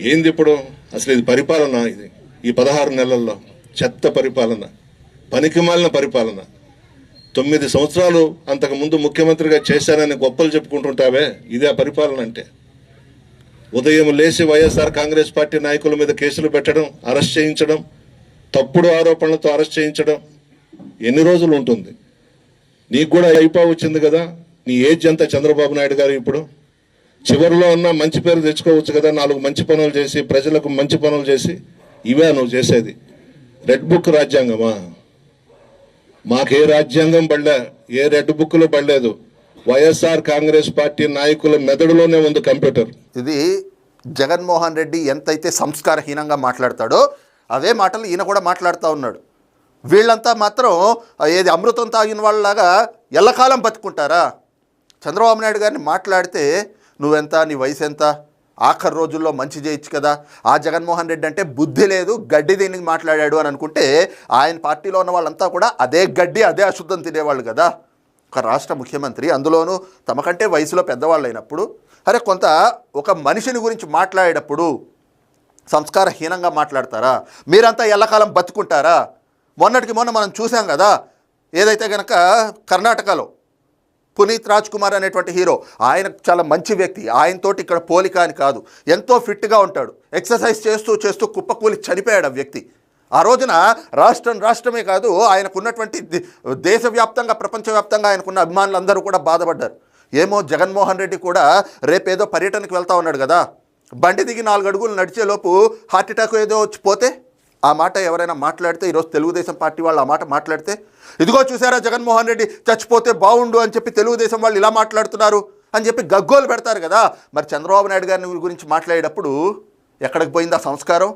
ఏంది ఇప్పుడు? అసలు ఇది పరిపాలన ఇది. ఈ పదహారు నెలల్లో చెత్త పరిపాలన పనికిమాలిన పరిపాలన. తొమ్మిది సంవత్సరాలు అంతకు ముందు ముఖ్యమంత్రిగా చేశానని గొప్పలు చెప్పుకుంటుంటావే? ఇదే ఆ పరిపాలన అంటే. ఉదయం లేచి వైఎస్ఆర్ కాంగ్రెస్ పార్టీ నాయకుల మీద కేసులు పెట్టడం అరెస్ట్ చేయించడం తప్పుడు ఆరోపణలతో అరెస్ట్ చేయించడం ఎన్ని రోజులు ఉంటుంది? నీకు కూడా అయిపో వచ్చింది కదా? నీ ఏజ్ ఎంత చంద్రబాబు నాయుడు గారు ఇప్పుడు? చివరిలో ఉన్న మంచి పేరు తెచ్చుకోవచ్చు కదా నాలుగు మంచి పనులు చేసి ప్రజలకు మంచి పనులు చేసి ఇవే నువ్వు చేసేది. రెడ్ బుక్ రాజ్యాంగమా? మాకే రాజ్యాంగం పడలే ఏ రెడ్ బుక్లో పడలేదు. వైఎస్ఆర్ కాంగ్రెస్ పార్టీ నాయకుల మెదడులోనే ఉంది కంప్యూటర్. ఇది జగన్మోహన్ రెడ్డి ఎంతైతే సంస్కారహీనంగా మాట్లాడతాడో అవే మాటలు ఈయన కూడా మాట్లాడుతూ ఉన్నాడు. వీళ్ళంతా మాత్రం ఏది అమృతం తాగిన వాళ్ళలాగా ఎల్లకాలం బతుకుంటారా? చంద్రబాబు నాయుడు గారిని మాట్లాడితే నువ్వెంత నీ వయసు ఎంత ఆఖరి రోజుల్లో మంచి చేయొచ్చు కదా. ఆ జగన్మోహన్ రెడ్డి అంటే బుద్ధి లేదు గడ్డి దీనికి మాట్లాడాడు అని అనుకుంటే ఆయన పార్టీలో ఉన్న వాళ్ళంతా కూడా అదే గడ్డి అదే అశుద్ధం తినేవాళ్ళు కదా. ఒక రాష్ట్ర ముఖ్యమంత్రి అందులోనూ తమకంటే వయసులో పెద్దవాళ్ళు అయినప్పుడు అరే కొంత ఒక మనిషిని గురించి మాట్లాడేటప్పుడు సంస్కారహీనంగా మాట్లాడతారా? మీరంతా ఎల్లకాలం బతుకుంటారా? మొన్నటికి మొన్న మనం చూసాం కదా ఏదైతే గనక కర్ణాటకలో పునీత్ రాజ్ కుమార్ అనేటువంటి హీరో. ఆయన చాలా మంచి వ్యక్తి. ఆయనతోటి ఇక్కడ పోలిక అని కాదు. ఎంతో ఫిట్గా ఉంటాడు. ఎక్సర్సైజ్ చేస్తూ చేస్తూ కుప్పకూలి చనిపోయాడు ఆ వ్యక్తి. ఆ రోజున రాష్ట్రం రాష్ట్రమే కాదు ఆయనకున్నటువంటి దేశవ్యాప్తంగా ప్రపంచవ్యాప్తంగా ఆయనకున్న అభిమానులందరూ కూడా బాధపడ్డారు. ఏమో జగన్మోహన్ రెడ్డి కూడా రేపేదో పర్యటనకు వెళ్తా ఉన్నాడు కదా. బండి దిగి నాలుగు అడుగులు నడిచేలోపు హార్ట్ అటాక్ ఏదో వచ్చి పోతే ఆ మాట ఎవరైనా మాట్లాడితే ఈరోజు తెలుగుదేశం పార్టీ వాళ్ళు ఆ మాట మాట్లాడితే ఇదిగో చూసారా జగన్మోహన్ రెడ్డి చచ్చిపోతే బాగుండు అని చెప్పి తెలుగుదేశం వాళ్ళు ఇలా మాట్లాడుతున్నారు అని చెప్పి గగ్గోలు పెడతారు కదా. మరి చంద్రబాబు నాయుడు గారిని గురించి మాట్లాడేటప్పుడు ఎక్కడికి పోయింది ఆ సంస్కారం?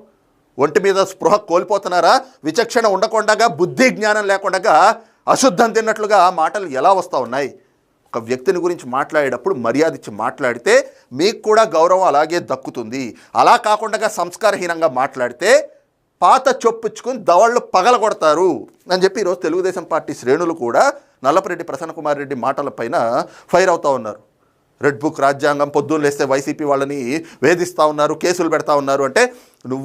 ఒంటి మీద స్పృహ కోల్పోతున్నారా? విచక్షణ ఉండకుండగా బుద్ధి జ్ఞానం లేకుండా అశుద్ధం తిన్నట్లుగా ఆ మాటలు ఎలా వస్తూ ఉన్నాయి? ఒక వ్యక్తిని గురించి మాట్లాడేటప్పుడు మర్యాద ఇచ్చి మాట్లాడితే మీకు కూడా గౌరవం అలాగే దక్కుతుంది. అలా కాకుండా సంస్కారహీనంగా మాట్లాడితే పాత చొప్పుచ్చుకుని దవళ్ళు పగల కొడతారు అని చెప్పి ఈరోజు తెలుగుదేశం పార్టీ శ్రేణులు కూడా నల్లపరెడ్డి ప్రసన్నకుమార్ రెడ్డి మాటలపైన ఫైర్ అవుతూ ఉన్నారు. రెడ్ బుక్ రాజ్యాంగం పొద్దున్న లేస్తే వైసీపీ వాళ్ళని వేధిస్తూ ఉన్నారు కేసులు పెడతా ఉన్నారు అంటే నువ్వు